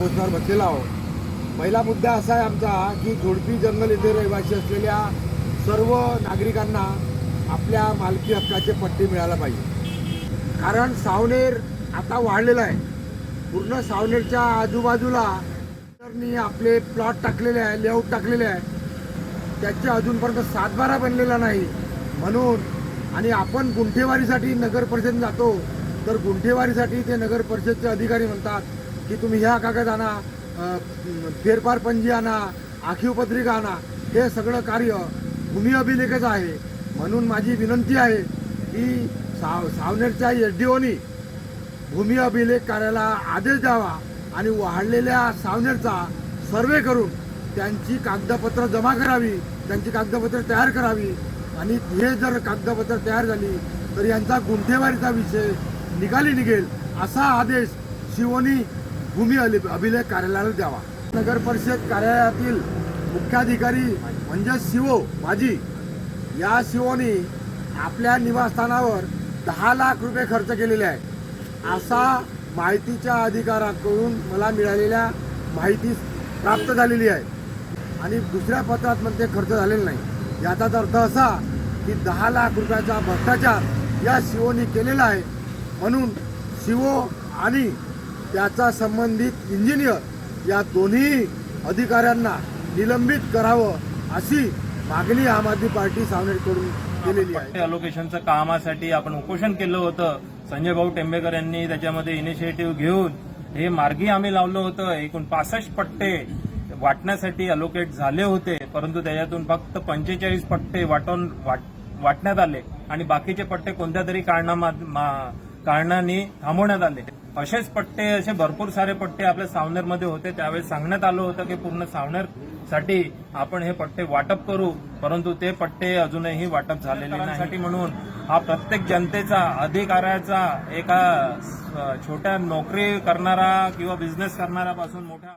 पोस्टवर बसलेला आहोत. पहिला मुद्दा असा आहे आमचा की झोडपी जंगल येथे रहिवासी असलेल्या सर्व नागरिकांना आपल्या मालकी हक्काचे पट्टे मिळायला पाहिजे. कारण सावनेर आता वाढलेला आहे. पूर्ण सावनेरच्या आजूबाजूला आपले प्लॉट टाकलेले आहे लेआउट टाकलेले आहे. त्याचे अजूनपर्यंत सातबारा बनलेला नाही. म्हणून आणि आपण गुंठेवारीसाठी नगर परिषद जातो तर गुंठेवारीसाठी ते नगर परिषदचे अधिकारी म्हणतात की तुम्ही ह्या कागद आणा फेरफार पंजी आणा आखीव पत्रिका आणा हे सगळं कार्य भूमी अभिलेखच आहे. म्हणून माझी विनंती आहे की साव सावनेरच्या एस डी ओनी भूमी अभिलेख कार्याला आदेश द्यावा आणि वाढलेल्या सावनेरचा सर्वे करून त्यांची कागदपत्र जमा करावी त्यांची कागदपत्र तयार करावी. आणि हे जर कागदपत्र तयार झाली तर यांचा गुंठेवारीचा विषय निकाली निघेल असा आदेश शिवोनी भूमी अभिलेख कार्यालयाला द्यावा. नगर परिषद कार्यालयातील मुख्याधिकारी म्हणजे शिवो माझी या शिवोनी आपल्या निवासस्थानावर दहा लाख रुपये खर्च केलेले आहे असा माहितीच्या अधिकाराकडून मला मिळालेल्या माहिती प्राप्त झालेली आहे. आणि दुसऱ्या पत्रात पण ते खर्च झालेला नाही. याचाच अर्थ असा की दहा लाख रुपयाचा भ्रष्टाचार या शिवोनी केलेला आहे. म्हणून शिवो आणि त्याचा संबंधित इंजिनियर या दोन्ही अधिकाऱ्यांना निलंबित करावं अशी मागणी आम आदमी पार्टी सावनेरकडून केलेली आहे. अलोकेशनचं कामासाठी आपण उपोषण केलं होतं. संजय भाऊ टेंबेकर यांनी त्याच्यामध्ये इनिशिएटिव्ह घेऊन हे मार्गी आम्ही लावलं होतं. एकूण पासष्ट पट्टे वाटण्यासाठी अलोकेट झाले होते. परंतु त्याच्यातून फक्त पंचेचाळीस पट्टे वाटून वाट वाटण्यात आले. आणि बाकीचे पट्टे कोणत्या तरी कारणामा मा- कारणाने थांबवण्यात आले. असेच पट्टे असे भरपूर सारे पट्टे आपल्या सावनेरमध्ये होते. त्यावेळेस सांगण्यात आलं होतं की पूर्ण सावनेरसाठी आपण हे पट्टे वाटप करू परंतु ते पट्टे अजूनही वाटप झालेले नाही. म्हणून हा प्रत्येक जनतेचा अधिकाराचा एका छोट्या नोकरी करणारा किंवा बिझनेस करणाऱ्यापासून मोठ्या